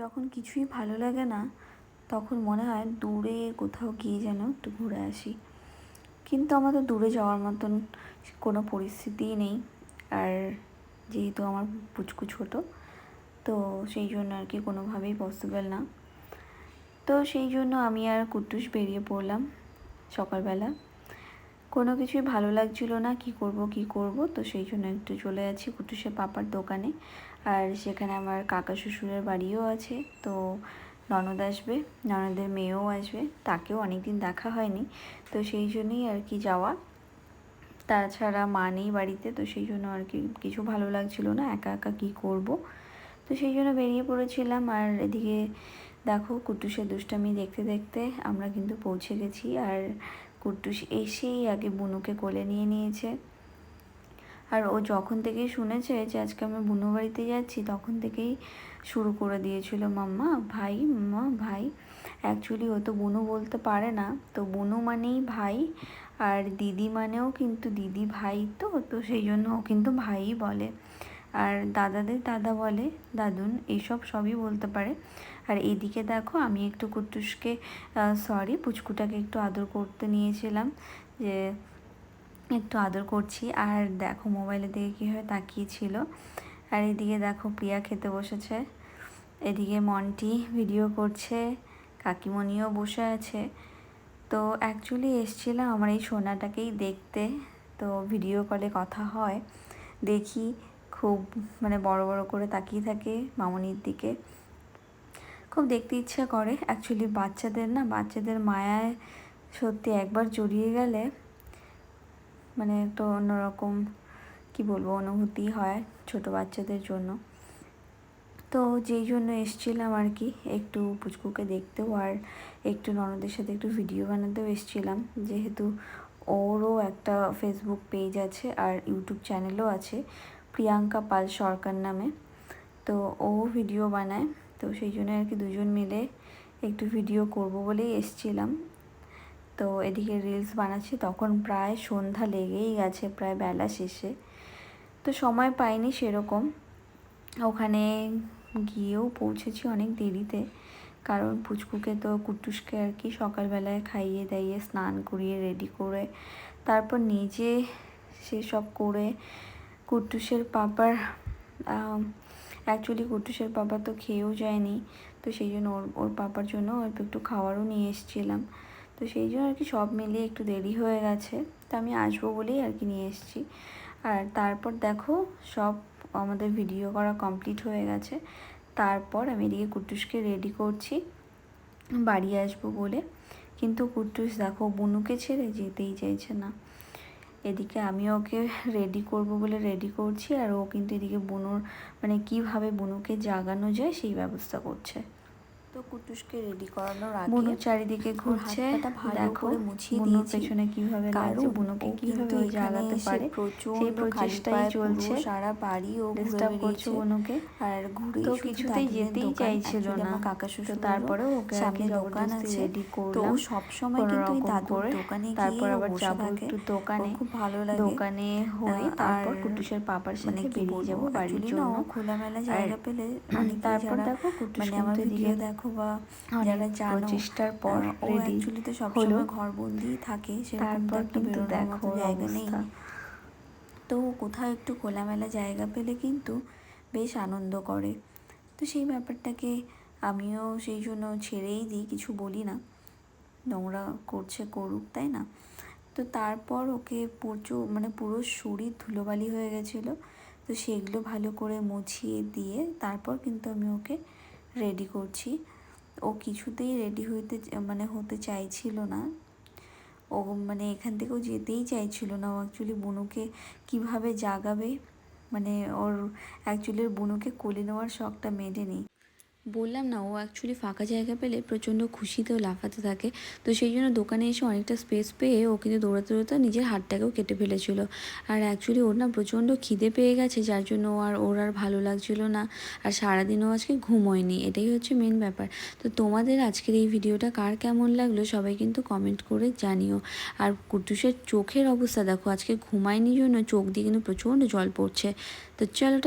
যখন কিছুই ভালো লাগে না, তখন মনে হয় দূরে কোথাও গিয়ে যেন একটু ঘুরে আসি। কিন্তু আমাদের দূরে যাওয়ার মতন কোনো পরিস্থিতিই নেই। আর যেহেতু আমার পুচকু ছোট, তো সেই জন্য আর কি কোনোভাবেই পসিবল না। তো সেই জন্য আমি আর কুট্টুস বেরিয়ে পড়লাম সকালবেলা। কোনো কিছুই ভালো লাগছিল না, কি করব কি করব, তো সেই জন্য একটু চলে যাচ্ছি কুটুসের পাপার দোকানে। আর সেখানে আমার কাকা শ্বশুরের বাড়িও আছে, তো ননদ আসবে, ননদের মেয়েও আসবে, তাকেও অনেক দিন দেখা হয়নি, তো সেই জন্যই আর কি যাওয়া। তাছাড়া মা নেই বাড়িতে, তো সেই জন্য আর কি কিছু ভালো লাগছিল না, একা একা কী করব। তো সেই জন্য বেরিয়ে পড়েছিলাম, আর এদিকে দেখো কুটুসের দুষ্টামি দেখতে দেখতে আমরা কিন্তু পৌঁছে গেছি, আর কুটুস এসেই আগে বুনুকে কোলে নিয়ে নিয়েছে। আর ও যখন থেকেই শুনেছে যে আজকে আমি বুনো বাড়িতে যাচ্ছি, তখন থেকেই শুরু করে দিয়েছিল, মাম্মা, ভাই মাম্মা, ভাই। অ্যাকচুয়ালি ও তো বুনু বলতে পারে না। তো বুনু মানেই ভাই আর দিদি মানেও কিন্তু দিদি ভাই তো তো সেই জন্য ও কিন্তু ভাই বলে। আর দাদাদের দাদা বলে, দাদুন এইসব সবই বলতে পারে। আর এদিকে দেখো আমি একটু কুট্টুসকে সরি পুচকুটাকে একটু আদর করতে নিয়েছিলাম যে একটু আদর করছি। আর দেখো মোবাইলের দিকে কীভাবে তাকিয়েছিল। আর এদিকে দেখো প্রিয়া খেতে বসেছে। এদিকে মন্টি ভিডিও করছে। কাকিমণিও বসে আছে। তো অ্যাকচুয়ালি এসছিলাম আমার এই সোনাটাকেই দেখতে। তো ভিডিও কলে কথা হয়। দেখি খুব মানে বড় বড় করে তাকিয়ে থাকে মামনির দিকে। খুব দেখতে ইচ্ছা করে। অ্যাকচুয়ালি বাচ্চাদের না, বাচ্চাদের মায়ায় সত্যি একবার জড়িয়ে গেলে মানে একটা অন্যরকম, কি বলব, অনুভূতি হয় ছোট বাচ্চাদের জন্য। তো যেই জন্য এসছিলাম আর কি, একটু পুচকুকে দেখতেও আর একটু ননদের সাথে একটু ভিডিও বানাতেও এসছিলাম। যেহেতু ওরও একটা ফেসবুক পেজ আছে আর ইউটিউব চ্যানেলও আছে, প্রিয়াঙ্কা পাল সরকার নামে। তো ও ভিডিও বানায়, তো সেই জন্য আর কি দুজন মিলে একটু ভিডিও করব বলেই এসছিলাম। তো এদিকে রিলস বানাচ্ছি, তখন প্রায় সন্ধ্যা লেগেই গেছে, প্রায় বেলা শেষে। তো সময় পাইনি সেরকম। ওখানে গিয়েও পৌঁছেছি অনেক দেরিতে। কারণ পুচকুকে তো কুটুসকে আর কি সকালবেলায় খাইয়ে দাইয়ে, স্নান করিয়ে রেডি করে, তারপর নিজে সেসব করে কুটুসের পাপার অ্যাকচুয়ালি কুটুসের পাপা তো খেয়েও যায়নি। তো সেই জন্য ওর ওর পাপার জন্য অল্প একটু খাবারও নিয়ে এসেছিলাম। তো সেই জন্য আর কি সব মিলিয়ে একটু দেরি হয়ে গেছে। তো আমি আসব বলেই আর কি নিয়ে এসেছি। আর তারপর দেখো সব আমাদের ভিডিও করা কমপ্লিট হয়ে গেছে। তারপর আমি এদিকে কুটুসকে রেডি করছি। বাড়ি আসব বলে। কিন্তু কুটুস দেখো বুনুকে ছেড়ে যেতেই চাইছে না। এদিকে আমি ওকে রেডি করব বলে রেডি করছি। আর ও কিন্তু এদিকে বুনুর মানে কীভাবে বুনুকে জাগানো যায় সেই ব্যবস্থা করছে। তো কুটুসকে রেডি করানোর আগে বুনু চারিদিকে ঘুরছে। দেখো মুছিয়ে দিয়েছি। পেছনে কীভাবে লাগছে বুনুকে কীভাবে ওই জাগাতে পারে? সেই প্রচেষ্টাই চলছে। সারা বাড়ি ও ডিস্টার্ব করছে বুনুকে। আর ঘুরে তো কিছুতেই যেতেই চাইছিল না। কাকা শ্বশুর তারপরে ওকে সামনে দোকান আছে। রেডি তো সব সময় কিন্তু দাদুর দোকানে তারপর আবার যাব একটু দোকানে। খুব ভালো লাগে। দোকানে হয়ে তারপর কুটুসের পাপার মানে সাথে বেরিয়ে যাব বাড়ির জন্য। খোলামেলা জায়গা পেলে তারপর দেখো কুটুস মানে আমার এদিকে দেখো বা অনেক যারা জানো প্রচেষ্টার পর ও অ্যাকচুয়ালি তো সবসময় ঘর বন্দি থাকে সেরকম তো একটা বেরোনোর মতো জায়গা নেই। তো কোথাও একটু খোলামেলা জায়গা পেলে কিন্তু বেশ আনন্দ করে। তো সেই ব্যাপারটাকে আমিও সেই জন্য ছেড়েই দিই কিছু বলি না। নোংরা করছে করুক তাই না? তো তারপর ওকে প্রচুর মানে পুরো শরীর ধুলোবালি হয়ে গেছিল। তো সেগুলো ভালো করে মুছিয়ে দিয়ে তারপর কিন্তু আমি ওকে রেডি করছি। ও কিছুতেই রেডি হইতে মানে হতে চাইছিল না। ও মানে এখান থেকেও যেতেই চাইছিল না। ও অ্যাকচুয়ালি বুনুকে কীভাবে জাগাবে? মানে ওর অ্যাকচুয়ালি বুনুকে কোলে নেওয়ার শখটা মেটেনি। বললাম না, ও অ্যাকচুয়ালি ফাঁকা জায়গা পেলে প্রচণ্ড খুশিতেও লাফাতে থাকে। তো সেই জন্য দোকানে এসে অনেকটা স্পেস পেয়ে ও কিন্তু দৌড়াতে দৌড়াতে নিজের হাতটাকেও কেটে ফেলেছিল। আর অ্যাকচুয়ালি ওর না প্রচণ্ড খিদে পেয়ে গেছে, যার জন্য আর, ওর আর ভালো লাগছিল না। আর সারাদিনও আজকে ঘুমোয়নি, এটাই হচ্ছে মেন ব্যাপার। তো তোমাদের আজকের এই ভিডিওটা কার কেমন লাগল সবাই কিন্তু কমেন্ট করে জানিও। আর কুটুসের চোখের অবস্থা দেখো, আজকে ঘুমায়নি জন্য চোখ দিয়ে কিন্তু প্রচণ্ড জল পড়ছে। তো চলো